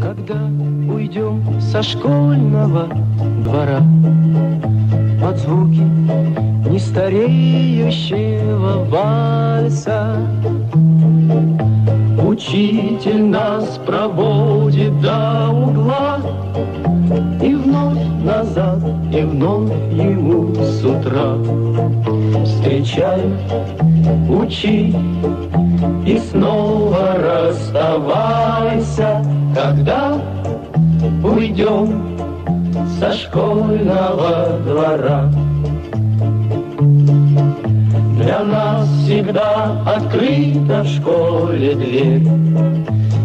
Когда уйдем со школьного двора Под звуки нестареющего вальса Учитель нас проводит до угла и вновь ему с утра Встречай, учи и снова расставайся Когда уйдем со школьного двора для нас всегда открыта в школе дверь.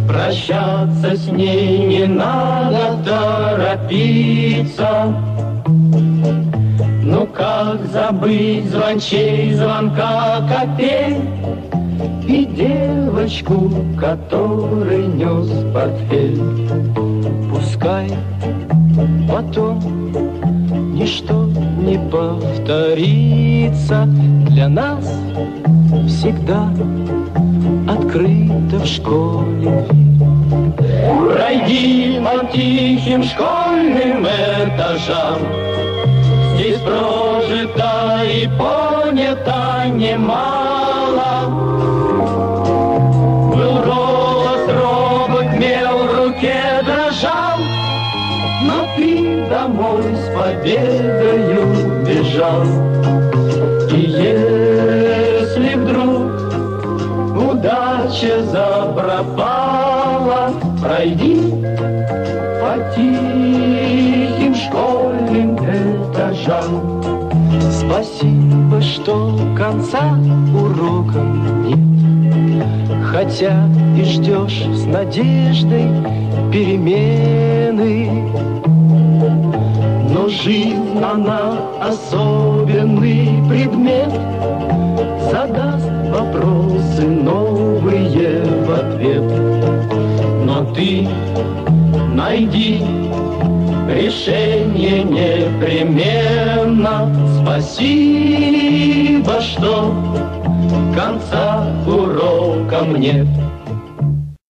Прощаться с ней не надо торопиться. Ну как забыть звончей звонка копей И девочку, который нес портфель Пускай потом ничто не повторится Для нас всегда открыта в школе тихим школьным этажам. Здесь прожито и понято немало. Был голос робот, мел в руке дрожал Но ты домой с победою бежал. И если вдруг удача запропала Пройди по тихим школьным этажам. Спасибо, что конца урокам нет. Хотя и ждешь с надеждой перемены. Но жизнь, она особенный предмет. Задаст вопросы новые в ответ. Но ты найди решение непременно. Спасибо, что конца урокам нет